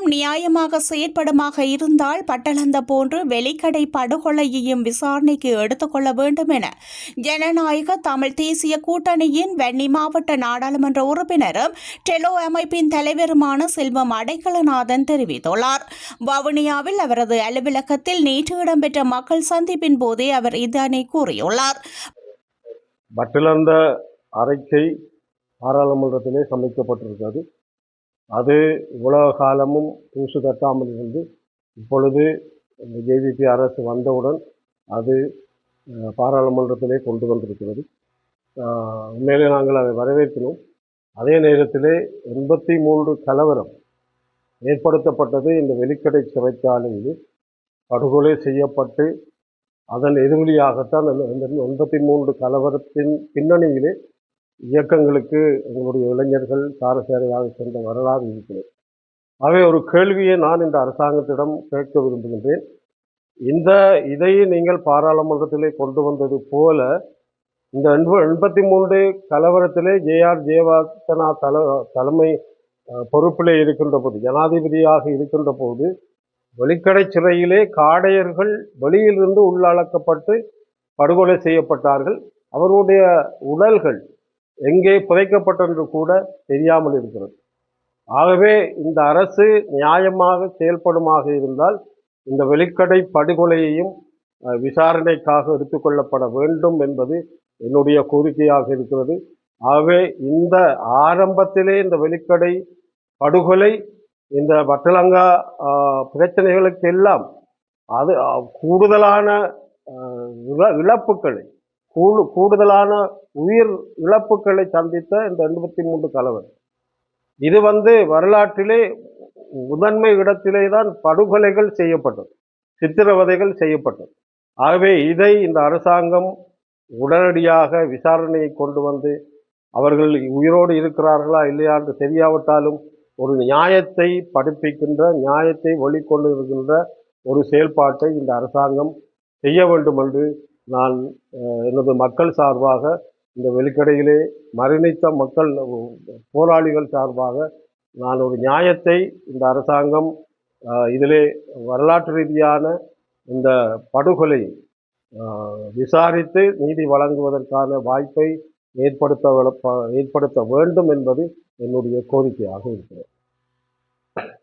நியாயமாக செயற்படுமாக இருந்தால் பட்டளந்த போன்று வெளிக்கடை படுகொலையையும் விசாரணைக்கு எடுத்துக்கொள்ள வேண்டும் என ஜனநாயக தமிழ் தேசிய கூட்டணியின் வெண்ணி மாவட்ட நாடாளுமன்ற உறுப்பினரும் டெலோ அமைப்பின் தலைவருமான செல்வம் அடைக்கலநாதன் தெரிவித்துள்ளார். வவுனியாவில் அவரது அலுவலகத்தில் நேற்று இடம்பெற்ற மக்கள் சந்திப்பின் போதே அவர் இதனை கூறியுள்ளார். பட்டிலந்த அறிக்கை பாராளுமன்றத்திலே சமைக்கப்பட்டிருக்கிறது அது உலக காலமும் தூசு தட்டாமல் இருந்து இப்பொழுது இந்த ஜேவிபி அரசு வந்தவுடன் அது பாராளுமன்றத்திலே கொண்டு வந்திருக்கிறது. உண்மையிலே நாங்கள் அதை வரவேற்கிறோம். அதே நேரத்திலே எண்பத்தி மூன்று கலவரம் ஏற்படுத்தப்பட்டது இந்த வெளிக்கடை சிறைச்சாலையில் படுகொலை செய்யப்பட்டு அதன் எதிரொலியாகத்தான் அந்த எண்பத்தி மூன்று கலவரத்தின் பின்னணியிலே இயக்கங்களுக்கு எங்களுடைய இளைஞர்கள் சாரசேரையாக சென்ற வரலாறு இருக்கிறது. ஆகவே ஒரு கேள்வியை நான் இந்த அரசாங்கத்திடம் கேட்க விரும்புகின்றேன். இந்த இதை நீங்கள் பாராளுமன்றத்திலே கொண்டு வந்தது போல இந்த எண்ப எண்பத்தி மூன்று கலவரத்திலே ஜேஆர் ஜெயவர்தனா தல தலைமை பொறுப்பிலே இருக்கின்ற போது ஜனாதிபதியாக இருக்கின்ற போது வெளிக்கடை சிறையிலே காடையர்கள் வெளியிலிருந்து உள்ளடக்கப்பட்டு படுகொலை செய்யப்பட்டார்கள். அவருடைய உடல்கள் எங்கே புதைக்கப்பட்டென்று கூட தெரியாமல் இருக்கிறது. ஆகவே இந்த அரசு நியாயமாக செயல்படுமாக இருந்தால் இந்த வெளிக்கடை படுகொலையையும் விசாரணைக்காக எடுத்துக்கொள்ளப்பட வேண்டும் என்பது என்னுடைய கோரிக்கையாக இருக்கிறது. ஆகவே இந்த ஆரம்பத்திலே இந்த வெளிக்கடை படுகொலை இந்த வட்டலங்கா ஆஹ், பிரச்சனைகளுக்கு எல்லாம் அது கூடுதலான இழப்புகளை கூடு கூடுதலான உயிர் இழப்புகளை சந்தித்த இந்த எண்பத்தி மூன்று கலவர். இது வந்து வரலாற்றிலே முதன்மை இடத்திலே தான் படுகொலைகள் செய்யப்பட்டது சித்திரவதைகள் செய்யப்பட்டது. ஆகவே இதை இந்த அரசாங்கம் உடனடியாக விசாரணையை கொண்டு வந்து அவர்கள் உயிரோடு இருக்கிறார்களா இல்லையா என்று தெரியாவிட்டாலும் ஒரு நியாயத்தை படிப்பிக்கின்ற நியாயத்தை வெளிக்கொண்டு இருக்கின்ற ஒரு செயல்பாட்டை இந்த அரசாங்கம் செய்ய வேண்டும் என்று நான் எனது மக்கள் சார்பாக இந்த வெளிக்கடையிலே மரணித்த மக்கள் போராளிகள் சார்பாக நான் ஒரு நியாயத்தை இந்த அரசாங்கம் இதிலே வரலாற்று ரீதியான இந்த படுகொலை விசாரித்து நீதி வழங்குவதற்கான வாய்ப்பை ஏற்படுத்த ஏற்படுத்த வேண்டும் என்பது என்னுடைய கோரிக்கையாக இருக்கிறது